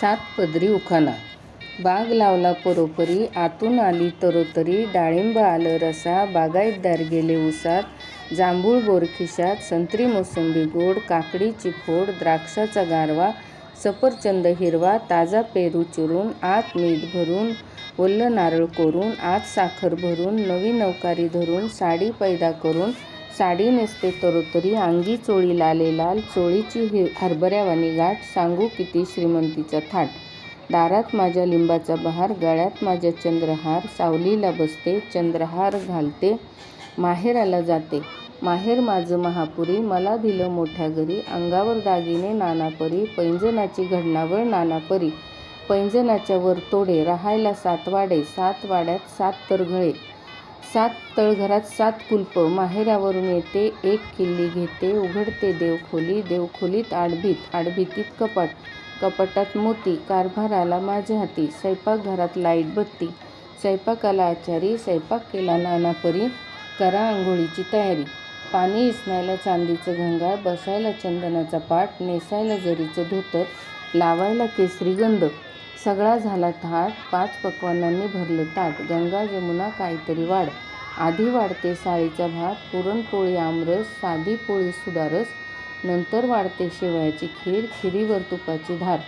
सात पदरी उखाणा. बाग लावला परोपरी आतून आली तरोतरी डाळिंब आलं रसा बागायतदार गेले उसात जांभूळ बोरखिशात संत्री मोसंबी गोड काकडी चिफोड द्राक्षाचा गारवा सफरचंद हिरवा ताजा पेरू चिरून आत मीठ भरून ओलं नारळ कोरून आत साखर भरून नवी नवकारी धरून साडी पैदा करून साडी नेसते तरोतरी अंगी चोळी लाले लाल चोळीची हि हरभऱ्यावानी गाठ सांगू किती श्रीमंतीचा थाट. दारात माझ्या लिंबाचा बहार गळ्यात माझ्या चंद्रहार सावलीला बसते चंद्रहार घालते माहेराला जाते. माहेर माझं महापुरी मला दिलं मोठ्या घरी अंगावर दागिने नानापरी पैंजनाची घडणावळ नानापरी पैंजनाच्या वर तोडे राहायला सातवाडे सात वाड्यात सात तरघळे सात तळघरात सात कुलप. माहेरावरून येते एक किल्ली घेते उघडते देवखोली देवखोलीत आडभीत आडभीतीत कपाट कपाटात मोती कारभाराला माझ्या हाती स्वयंपाकघरात लाइट बत्ती. स्वयंपाकाला आचारी स्वयंपाक केला नानापरी. करा आंघोळीची तयारी. पाणी इसनायला चांदीचं घंगाळ बसायला चंदनाचा पाट नेसायला जरीचं धोतर लावायला केसरी गंध. सगळा झाला थाट पाच पक्वानांनी भरलं ताट गंगा जमुना काहीतरी वाढ आधी वाढते साळीचा भात पुरणपोळी आमरस साधी पोळी सुधारस नंतर वाढते शेवयाची खीर खिरीवर तुपाची धार.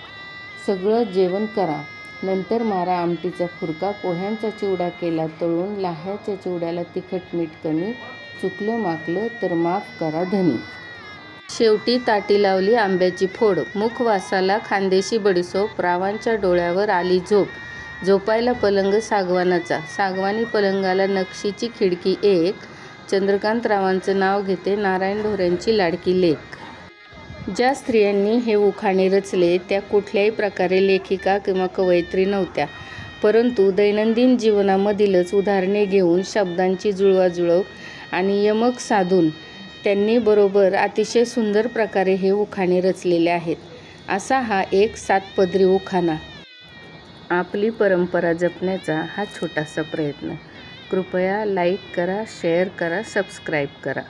सगळं जेवण करा. नंतर मारा आमटीचा फुरका पोह्यांचा चिवडा केला तळून लाह्याच्या चिवड्याला तिखट मीठ कमी चुकलं माकलं तर माफ करा धनी. शेवटी ताटी लावली आंब्याची फोड. मुखवासाला खानदेशी बडीसोप रावांच्या डोळ्यावर आली झोप. झोपायला पलंग सागवानाचा. सागवानी पलंगाला नक्षीची खिडकी एक. चंद्रकांतरावांचं नाव घेते नारायण ढोऱ्यांची लाडकी लेख. ज्या स्त्रियांनी हे उखाणे रचले त्या कुठल्याही प्रकारे लेखिका किंवा कवयित्री नव्हत्या. परंतु दैनंदिन जीवनामधीलच उदाहरणे घेऊन शब्दांची जुळवाजुळव आणि यमक साधून त्यांनी बरोबर अतिशय सुंदर प्रकारे हे उखाणे रचलेले आहेत. असा हा एक सातपदरी उखाणा. आपली परंपरा जपण्याचा हा छोटासा प्रयत्न. कृपया लाईक करा शेअर करा सबस्क्राईब करा.